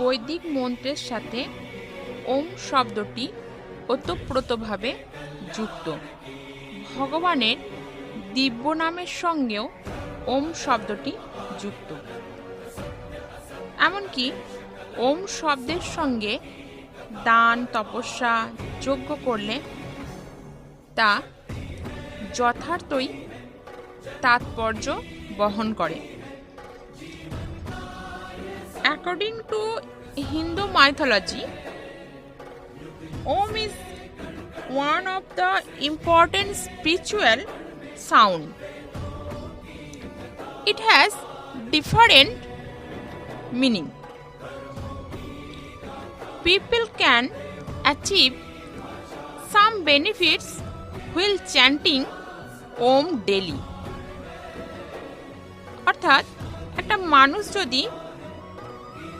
বৈদিক মন্ত্রের সাথে ওম শব্দটি ওতপ্রোতভাবে যুক্ত। ভগবানের দিব্য নামের সঙ্গেও ওম শব্দটি যুক্ত। এমনকি ওম শব্দের সঙ্গে দান, তপস্যা যজ্ঞ করলে তা যথার্থই তাৎপর্য বহন করে। According to Hindu mythology Om is one of the important spiritual sound it has different meaning. People can achieve some benefits while chanting Om daily. অর্থাৎ, একটা মানুষ যদি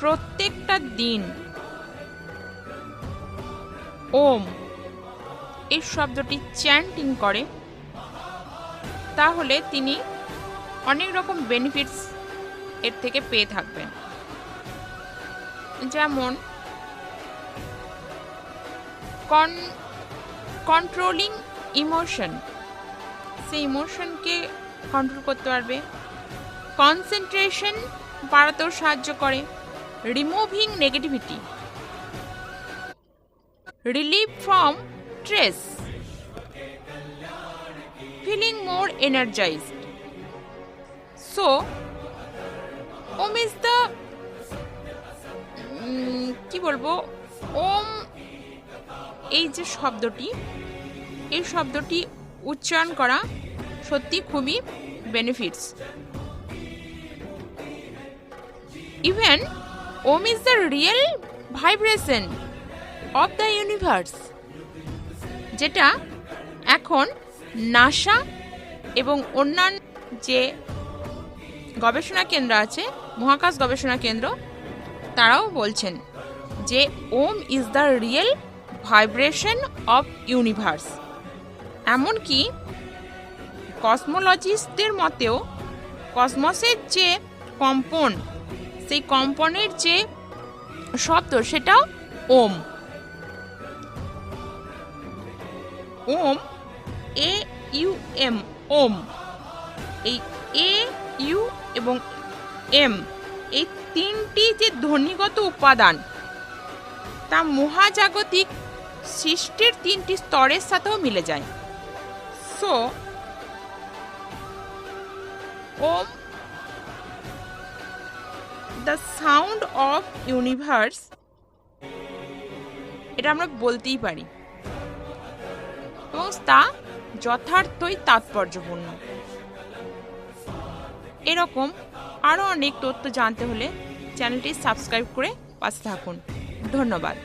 প্রত্যেকটা দিন। ওম। এই শব্দটি চ্যান্টিং করে। তাহলে তিনি অনেক রকম বেনিফিটস এর থেকে পেয়ে থাকবেন। যেমন কন কন্ট্রোলিং ইমোশন সেই ইমোশনকে কন্ট্রোল করতে পারবে। কনসেন্ট্রেশন বাড়াতেও সাহায্য করে। Removing negativity relieve from stress feeling more energized so Om is the কি বলব? ওম এই যে শব্দটি, এই শব্দটি উচ্চারণ করা সত্যি খুবই benefits even Om is the real vibration of the universe, যেটা এখন নাসা এবং অন্যান্য যে গবেষণা কেন্দ্র আছে, মহাকাশ গবেষণা কেন্দ্র, তারাও বলছেন যে Om is the real vibration of universe. এমনকি কসমোলজিস্টদের মতেও কসমসের যে কম্পন সেই কম্পনের যে শব্দ, সেটাও ওম। ওম এ ইউ এম ওম। এই এ ইউ এবং এম, এই তিনটি যে ধ্বনিগত উপাদান, তা মহাজাগতিক সৃষ্টির তিনটি স্তরের সাথেও মিলে যায়। So, Om the sound of universe, এটা আমরা বলতেই পারি। এবং তা যথার্থই তাৎপর্যপূর্ণ। এরকম আরও অনেক তথ্য জানতে হলে চ্যানেলটি সাবস্ক্রাইব করে পাশে থাকুন। ধন্যবাদ।